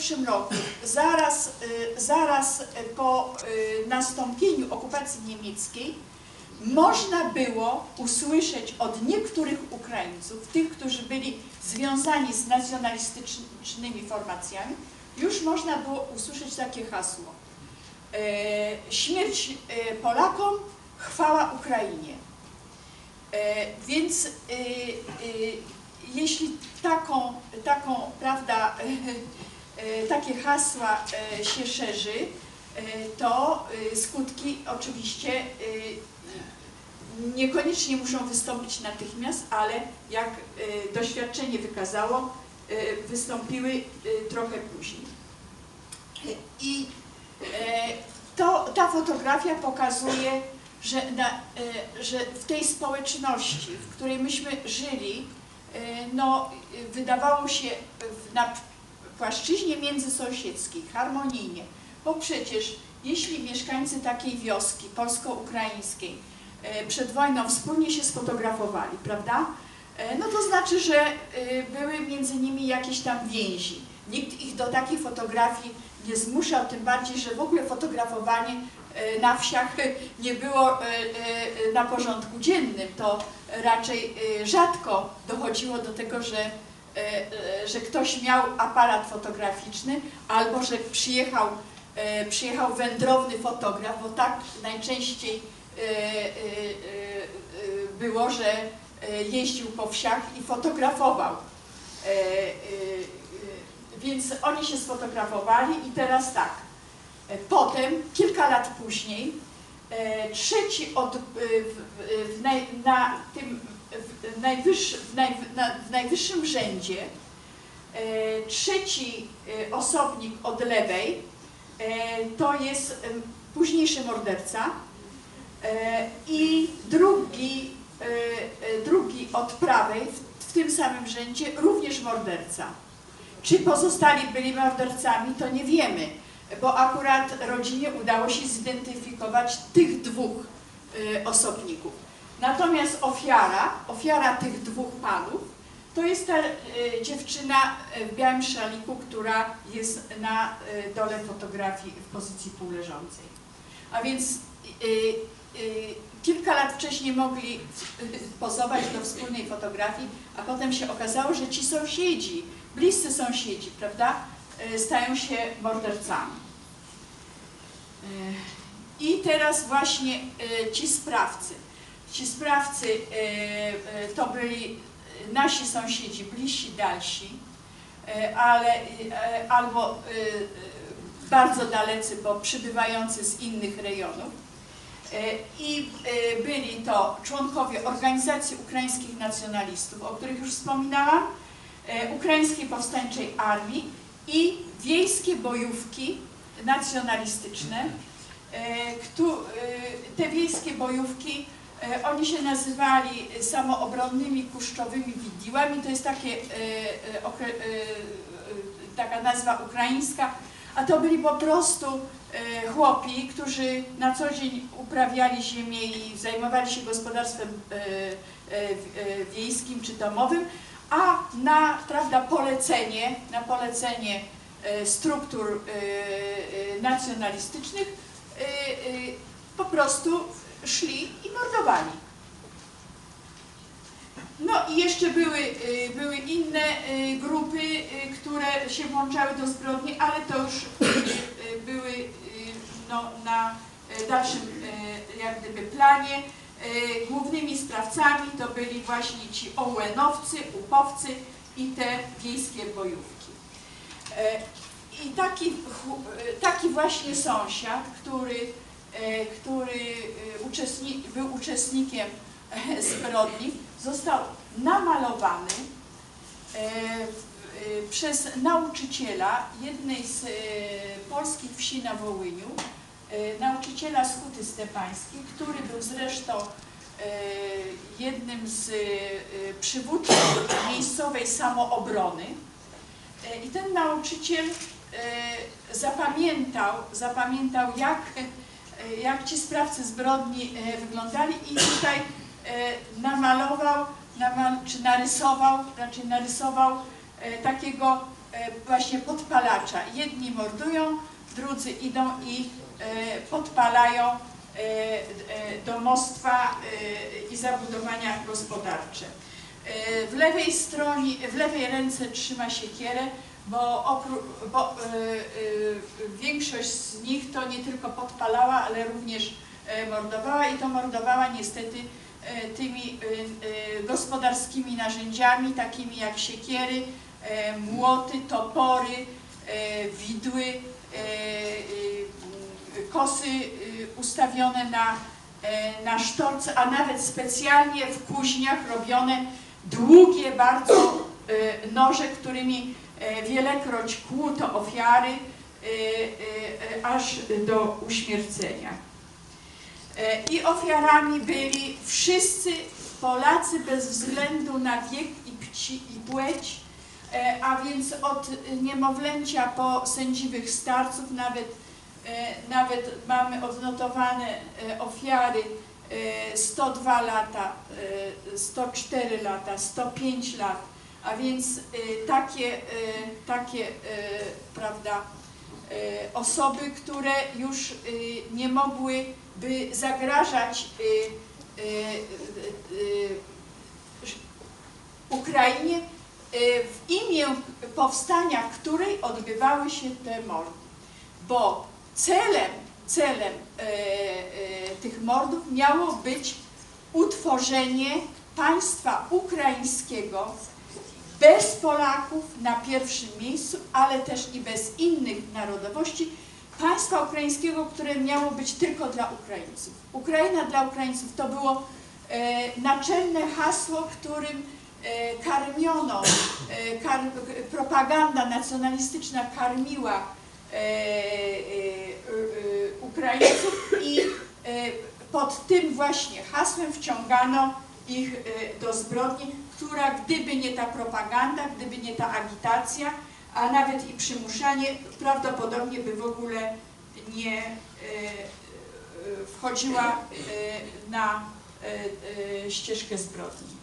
1941 roku, zaraz, y, zaraz po y, nastąpieniu okupacji niemieckiej, można było usłyszeć od niektórych Ukraińców, tych, którzy byli związani z nacjonalistycznymi formacjami, już można było usłyszeć takie hasło. Śmierć Polakom, chwała Ukrainie. Więc jeśli taką, taką prawda, takie hasła e, się szerzy, e, to e, skutki oczywiście e, niekoniecznie muszą wystąpić natychmiast, ale jak e, doświadczenie wykazało, e, wystąpiły e, trochę później. E, I e, to, ta fotografia pokazuje, że, na, e, że w tej społeczności, w której myśmy żyli, e, no, e, wydawało się na płaszczyźnie międzysąsiedzkiej, harmonijnie, bo przecież jeśli mieszkańcy takiej wioski polsko-ukraińskiej e, przed wojną wspólnie się sfotografowali, prawda? E, No to znaczy, że e, były między nimi jakieś tam więzi. Nikt ich do takiej fotografii nie zmuszał, tym bardziej, że w ogóle fotografowanie na wsiach nie było na porządku dziennym. To raczej rzadko dochodziło do tego, że, że ktoś miał aparat fotograficzny albo że przyjechał, e, przyjechał wędrowny fotograf, bo tak najczęściej e, e, e, e, było, że e, jeździł po wsiach i fotografował. E, e, e, Więc oni się sfotografowali i teraz tak. E, Potem, kilka lat później, e, trzeci od, e, na tym w, najwyższy, w, naj, na, w najwyższym rzędzie, e, trzeci e, osobnik od lewej e, to jest późniejszy morderca i drugi, drugi od prawej w, tym samym rzędzie również morderca. Czy pozostali byli mordercami, to nie wiemy, bo akurat rodzinie udało się zidentyfikować tych dwóch osobników. Natomiast ofiara, ofiara tych dwóch panów, to jest ta y, dziewczyna w białym szaliku, która jest na y, dole fotografii w pozycji półleżącej. A więc kilka lat wcześniej mogli pozować do wspólnej fotografii, a potem się okazało, że ci sąsiedzi, bliscy sąsiedzi, prawda, stają się mordercami. I teraz właśnie ci sprawcy. Ci sprawcy y, y, to byli nasi sąsiedzi, bliżsi, dalsi, ale albo bardzo dalecy, bo przybywający z innych rejonów. I byli to członkowie Organizacji Ukraińskich Nacjonalistów, o których już wspominałam, Ukraińskiej Powstańczej Armii i wiejskie bojówki nacjonalistyczne. E, e, Te wiejskie bojówki, e, oni się nazywali samoobronnymi kuszczowymi widiłami, to jest takie, e, e, e, e, taka nazwa ukraińska, a to byli po prostu e, chłopi, którzy na co dzień uprawiali ziemię i zajmowali się gospodarstwem e, e, e, wiejskim czy domowym, a na prawda, polecenie, na polecenie e, struktur e, e, nacjonalistycznych e, e, po prostu szli i mordowali. No i jeszcze były, e, były inne e, grupy, e, które się włączały do zbrodni, ale to już były no, na dalszym jak gdyby planie. Głównymi sprawcami to byli właśnie ci ołenowcy, upowcy i te wiejskie bojówki. I taki, taki właśnie sąsiad, który, który e, był uczestnikiem e, zbrodni, został namalowany e, e, przez nauczyciela jednej z e, polskich wsi na Wołyniu, e, nauczyciela z Huty Stepańskiej, który był zresztą e, jednym z e, przywódców miejscowej samoobrony. E, I ten nauczyciel e, zapamiętał, zapamiętał jak, e, jak ci sprawcy zbrodni e, wyglądali i tutaj e, namalował, namal, czy narysował, raczej narysował e, takiego e, właśnie podpalacza. Jedni mordują, drudzy idą i e, podpalają e, e, domostwa e, i zabudowania gospodarcze. E, W lewej stronie, w lewej ręce trzyma siekierę, bo, opró, bo e, e, większość z nich to nie tylko podpalała, ale również e, mordowała i to mordowała niestety e, tymi gospodarskimi narzędziami, takimi jak siekiery, e, młoty, topory, widły, kosy ustawione na, na sztorce, a nawet specjalnie w kuźniach robione długie bardzo noże, którymi wielekroć kłuto ofiary e, e, e, aż do uśmiercenia. E, I ofiarami byli wszyscy Polacy bez względu na wiek i, pci, i płeć, e, a więc od niemowlęcia po sędziwych starców, nawet, e, nawet mamy odnotowane e, ofiary e, 102 lata, e, 104 lata, 105 lat, a więc e, takie, e, takie e, prawda, osoby, które już nie mogłyby zagrażać Ukrainie w imię powstania której odbywały się te mordy. Bo celem, celem tych mordów miało być utworzenie państwa ukraińskiego bez Polaków na pierwszym miejscu, ale też i bez innych narodowości, państwa ukraińskiego, które miało być tylko dla Ukraińców. Ukraina dla Ukraińców to było e, naczelne hasło, którym e, karmiono, e, kar, propaganda nacjonalistyczna karmiła e, e, e, Ukraińców i pod tym właśnie hasłem wciągano ich do zbrodni, która gdyby nie ta propaganda, gdyby nie ta agitacja, a nawet i przymuszanie, prawdopodobnie by w ogóle nie e, e, wchodziła e, na ścieżkę zbrodni.